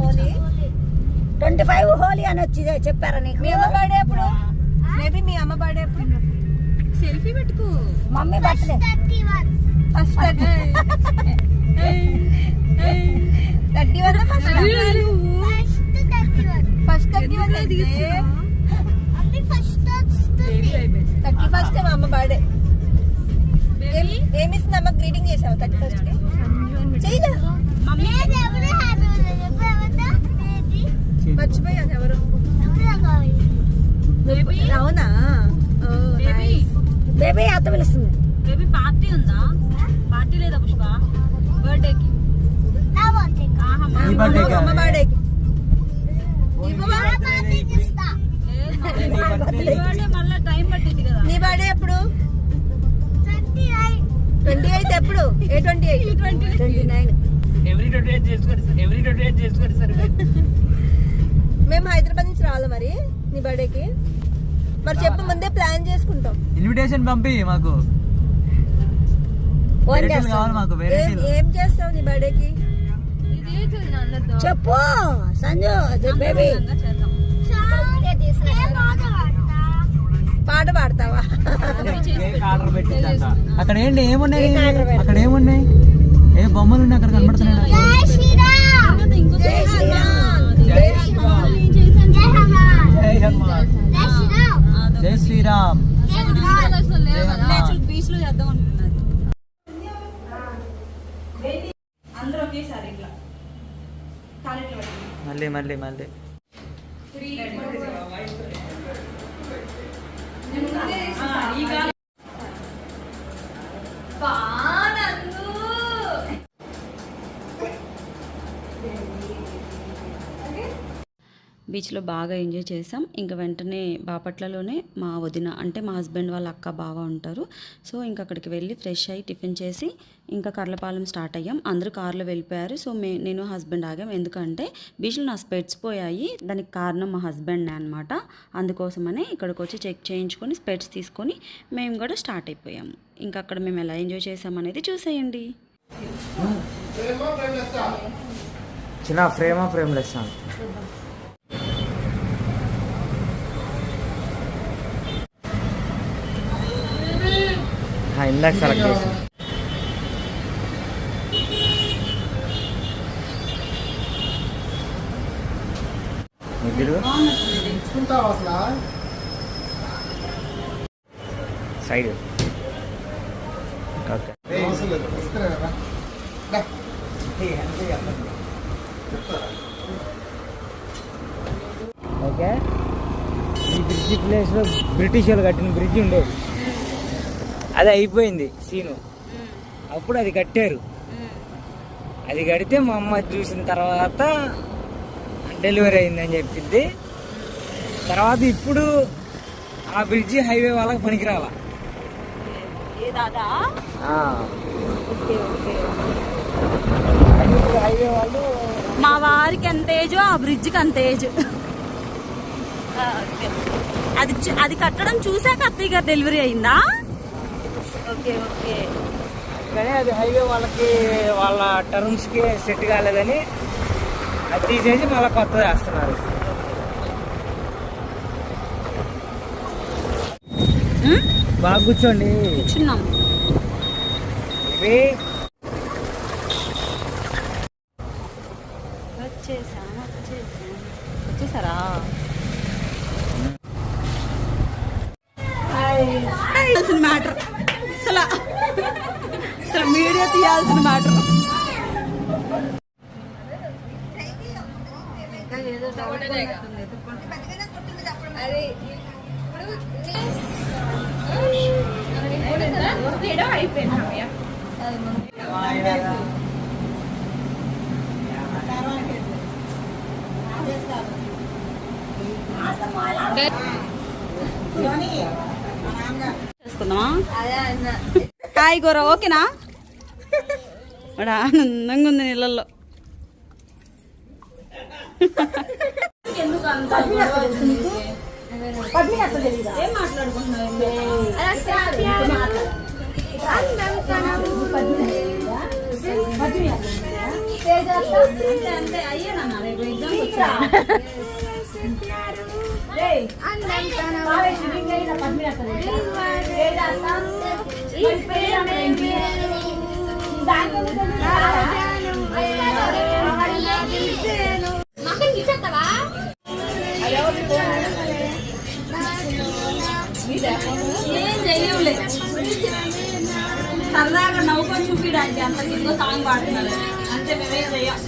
Holi? Twenty five Holi అని వచ్చి చెప్పారా నీకు? మీ అమ్మ బర్త్డే ఎప్పుడు మేబీ మీ అమ్మ బర్త్డే ఎప్పుడు సెల్ఫీ పెట్టుకో. Mummy birthday. First thirty one. First first thirty one thirty first మా అమ్మ బర్త్డే ఏమి ఇస్తుంది అమ్మ? గ్రీటింగ్ చేసావు థర్టీ ఫస్ట్కి చేయదా మర్చిపోయాను ఎవరు? అవునా. బేబీ అత్త పిలుస్తుంది. బేబీ పార్టీ ఉందా? పార్టీ లేదా పుష్ప? బర్త్డేకి ఈ birthday కా? అమ్మ బర్త్డేకి బర్త్డే మళ్ళీ టైం పట్టింది కదా. నీ బర్త్డే ఎప్పుడు? ట్వంటీ ఎయిత్ ఎప్పుడు? ఏ twenty eight twenty nine every twenty eight చేసుకోండి. సార్ ఎవ్రీ ట్వంటీ ఎయిట్ చేసుకోండి సార్ మేము హైదరాబాద్ నుంచి రావాలి మరి నీ బర్త్డేకి. మరి చెప్పు ముందే ప్లాన్ చేసుకుంటాం. ఇన్విటేషన్ పంపి మాకు. కావాలి ఏం వెరైటీలు ఏం చేస్తావు నీ బర్త్డేకి? చెప్పు సంజు బేబీ. చేద్దాం. పాట పాడతావా? Cake order పెట్టిందంట? అక్కడ ఏంటి ఏమున్నాయి. అక్కడ ఏమున్నాయి? ఏ బొమ్మలు ఉన్నాయి అక్కడ కనబడుతున్నాయి నాకు. ఇంకో జై శ్రీరామ్. జై శ్రీరామ్ జై హనుమాన్ జై శ్రీరామ్ జై హనుమాన్ బీచ్లో చేద్దాం అనుకున్నారు అందరూ ఒకేసారి ఇట్లా. కాలేట్లో మళ్ళీ మళ్ళీ మళ్ళీ. బీచ్లో బాగా ఎంజాయ్ చేసాం ఇంకా వెంటనే బాపట్లలోనే మా వదిన అంటే మా హస్బెండ్ వాళ్ళ అక్క బాగా ఉంటారు. సో ఇంకా అక్కడికి వెళ్ళి ఫ్రెష్ అయ్యి టిఫిన్ చేసి ఇంకా కర్లపాలెం స్టార్ట్ అయ్యాం. అందరూ కార్లో వెళ్ళిపోయారు. సో మే నేను హస్బెండ్ ఆగాం. ఎందుకంటే బీచ్లో నా స్పెట్స్ పోయాయి. దానికి కారణం మా హస్బెండ్ అనమాట అందుకోసమనే ఇక్కడికి వచ్చి చెక్ చేయించుకొని స్పెట్స్ తీసుకొని మేము కూడా స్టార్ట్ అయిపోయాము ఇంకా అక్కడ మేము ఎలా ఎంజాయ్ చేసామనేది చూసేయండి. చిన్న ఫ్రేమా ఫ్రేమ్ లెస్ ఇందాక సెలెక్ట్ చేసి సైడ్. ఓకే. ఓకే. ఈ బ్రిడ్జి ప్లేస్లో బ్రిటిష్ వాళ్ళు కట్టిన బ్రిడ్జ్ ఉండేది. అది అయిపోయింది సీను. అప్పుడు అది కట్టారు. అది కడితే మా అమ్మ చూసిన తర్వాత డెలివరీ అయిందని చెప్పింది. తర్వాత ఇప్పుడు ఆ బ్రిడ్జి హైవే వాళ్ళకి పనికిరాల హైవే వాళ్ళు మా వారికి ఎంత ఏజో? ఆ బ్రిడ్జ్కి అంత ఏజ్. అది అది కట్టడం చూసాక అత్తయ్య గారు డెలివరీ అయిందా? Okay okay. కానీ అది హైవే వాళ్ళకి వాళ్ళ టర్మ్స్కి సెట్ కాలేదని అది తీసేసి మళ్ళీ కొత్తది వేస్తున్నారు. బాగా కూర్చోండి. కూర్చున్నాం. ఇవి చేసుకుందామా అదే అన్న హాయ్ గోర ఓకేనా? వాడు ఆనందంగా ఉంది నీళ్ళల్లో ఏం చూపించడానికి అంత కింద సాంగ్ పాడుతున్నారు అంతే మేమేం చెయ్యం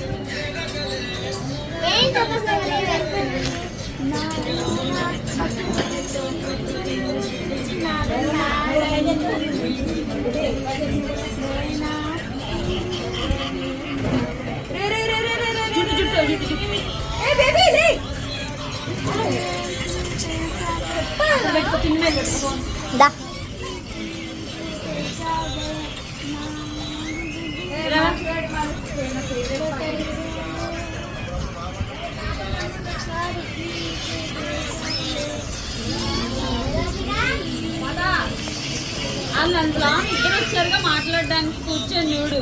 ఏ బేబీ లే పెట్టుకో తిన్న పెట్టుకో అందులో ఇద్దరు వచ్చారుగా మాట్లాడడానికి కూర్చొని చూడు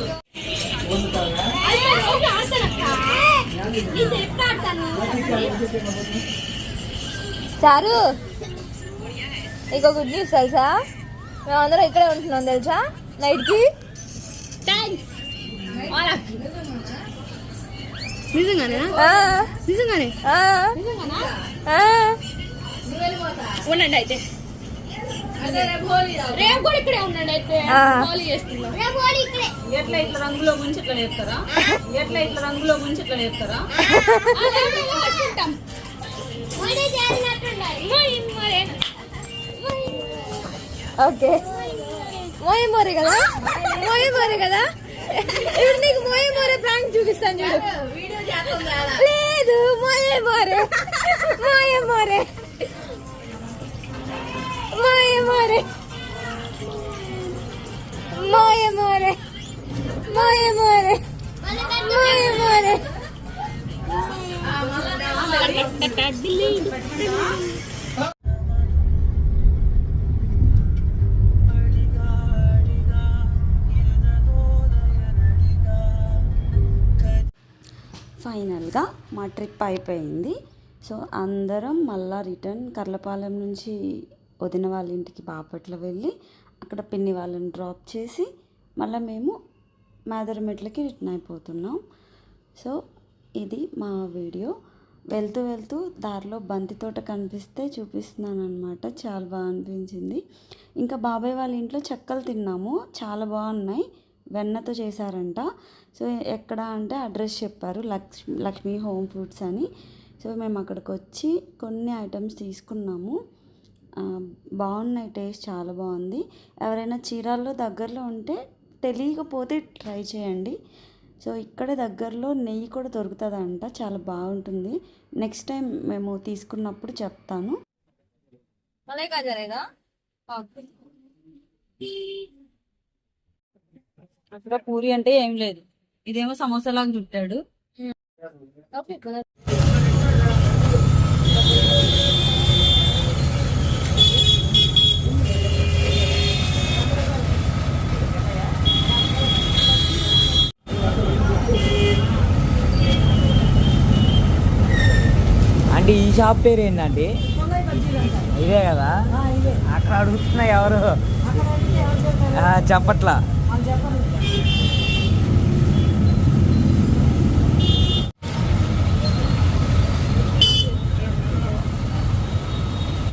చారు ఇంకో గుడ్ న్యూస్ తెలుసా? మేమందరం ఇక్కడే ఉంటున్నాం తెలుసా? నైట్కి నిజంగానే? నిజంగానే. ఉండండి అయితే. రేపు కూడా ఇక్కడే ఉండండి అయితే. హోలీ ఎట్లా ఇట్లా రంగులో ముంచి ఇట్లా ఎట్లా ఇట్లా రంగులో ముంచి ఇట్లా ఓకే. మోయ మోరే కదా? మోయ మోరే కదా? ఇప్పుడు నీకు మోయ మోరే ప్రాంక్ చూపిస్తాను చూడు లేదు మోయ మోరే మోయ మోరే మోయ మోరే మోయ మోరే మోయ మోరే మోయ మోరే ఫైనల్గా మా ట్రిప్ అయిపోయింది. సో అందరం మళ్ళా రిటర్న్ కర్లపాలెం నుంచి వదిన వాళ్ళ ఇంటికి బాపట్ల వెళ్ళి అక్కడ పిన్ని వాళ్ళని డ్రాప్ చేసి మళ్ళీ మేము మేదరమెట్లకి రిటర్న్ అయిపోతున్నాం. సో ఇది మా వీడియో. వెళ్తూ వెళ్తూ దారిలో బంతి తోట కనిపిస్తే చూపిస్తున్నాను అనమాట చాలా బాగా అనిపించింది. ఇంకా బాబాయ్ వాళ్ళ ఇంట్లో చెక్కలు తిన్నాము. చాలా బాగున్నాయి. వెన్నతో చేశారంట. సో ఎక్కడ అంటే అడ్రస్ చెప్పారు. లక్ష్మి లక్ష్మీ హోమ్ ఫుడ్స్ అని. సో మేము అక్కడికి వచ్చి కొన్ని ఐటమ్స్ తీసుకున్నాము. బాగున్నాయి టేస్ట్ చాలా బాగుంది. ఎవరైనా చీరాల్లో దగ్గరలో ఉంటే తెలియకపోతే ట్రై చేయండి. సో ఇక్కడ దగ్గరలో నెయ్యి కూడా దొరుకుతుందంట. చాలా బాగుంటుంది. నెక్స్ట్ టైం మేము తీసుకున్నప్పుడు చెప్తాను. మలై కాజారేగా అక్కడ పూరి అంటే ఏం లేదు. ఇదేమో సమోసాలాగా చుట్టాడు. అంటే ఈ షాప్ పేరు ఏంటండి ఇదే కదా? అక్కడ అడుగుతున్నా ఎవరు? చెప్పట్లా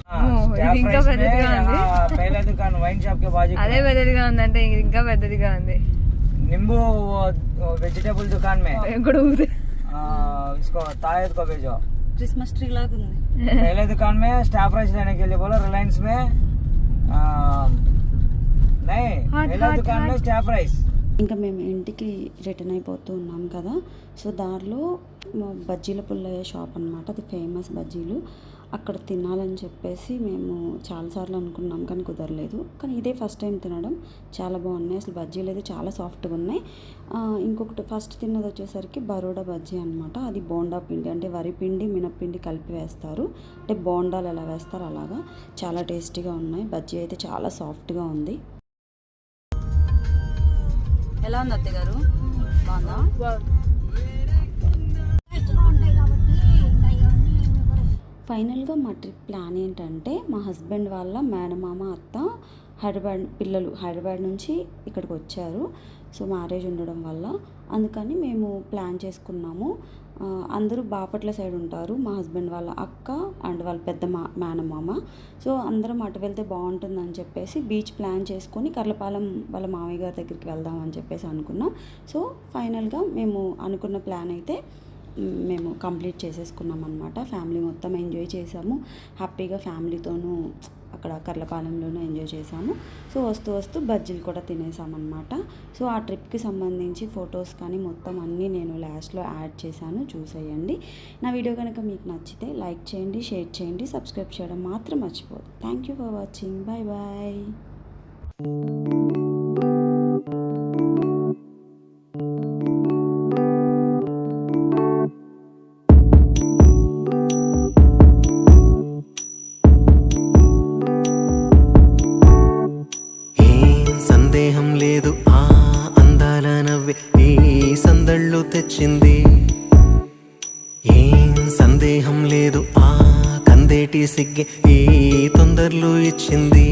ఆ, ఇది ఇంకా పెద్దదిగా ఉంది. దుకాన్ వైన్ షాప్ కే బాజు అదే పెద్దదిగా ఉంది అంటే ఇంకా పెద్దదిగా ఉంది. నింబు వెజిటేబుల్ దుకాన్ మే. ఇక్కడ ఊదే. इसको तायद को भेजो क्रिसमस ट्री लग पहले दुकान में स्टाफ ఇంకా మేము ఇంటికి రిటర్న్ అయిపోతూ ఉన్నాం కదా. సో దారిలో బజ్జీల పుల్లయ్య షాప్ అనమాట అది ఫేమస్ బజ్జీలు. అక్కడ తినాలని చెప్పేసి మేము చాలాసార్లు అనుకున్నాం కానీ కుదరలేదు. కానీ ఇదే ఫస్ట్ టైం తినడం. చాలా బాగున్నాయి. అసలు బజ్జీలు అయితే చాలా సాఫ్ట్గా ఉన్నాయి. ఇంకొకటి ఫస్ట్ తిన్నది వచ్చేసరికి బరోడా బజ్జీ అనమాట అది బోండా పిండి అంటే వరి పిండి మినప్పిండి కలిపి వేస్తారు. అంటే బోండాలు ఎలా వేస్తారు అలాగా. చాలా టేస్టీగా ఉన్నాయి. బజ్జీ అయితే చాలా సాఫ్ట్గా ఉంది. ఎలా ఉంది అత్తయ్య గారు? బాగుందా. ఫైనల్గా మా ట్రిప్ ప్లాన్ ఏంటంటే మా హస్బెండ్ వాళ్ళ మేనమామ అత్త హైదరాబాద్ పిల్లలు హైదరాబాద్ నుంచి ఇక్కడికి వచ్చారు. సో మ్యారేజ్ ఉండడం వల్ల. అందుకని మేము ప్లాన్ చేసుకున్నాము. అందరూ బాపట్ల సైడ్ ఉంటారు. మా హస్బెండ్ వాళ్ళ అక్క అండ్ వాళ్ళ పెద్ద మా మేనమామ. సో అందరం అటు వెళ్తే బాగుంటుందని చెప్పేసి బీచ్ ప్లాన్ చేసుకొని కర్లపాలెం వాళ్ళ మామయ్య గారి దగ్గరికి వెళ్దాం అని చెప్పేసి అనుకున్నాం. సో ఫైనల్గా మేము అనుకున్న ప్లాన్ అయితే మేము కంప్లీట్ చేసేసుకున్నాం అనమాట ఫ్యామిలీ మొత్తం ఎంజాయ్ చేసాము. హ్యాపీగా ఫ్యామిలీతోనూ అక్కడ కర్లపాలెంలోనూ ఎంజాయ్ చేసాము. సో వస్తూ వస్తూ బజ్జీలు కూడా తినేసామన్నమాట సో ఆ ట్రిప్కి సంబంధించి ఫొటోస్ కానీ మొత్తం అన్నీ నేను లాస్ట్లో యాడ్ చేశాను. చూసేయండి. నా వీడియో కనుక మీకు నచ్చితే లైక్ చేయండి షేర్ చేయండి సబ్స్క్రైబ్ చేయడం మాత్రం మర్చిపోదు thank you for watching. Bye bye. వచ్చింది. ఏం సందేహం లేదు ఆ కందేటి సిగ్గే ఈ తొందరలు ఇచ్చింది.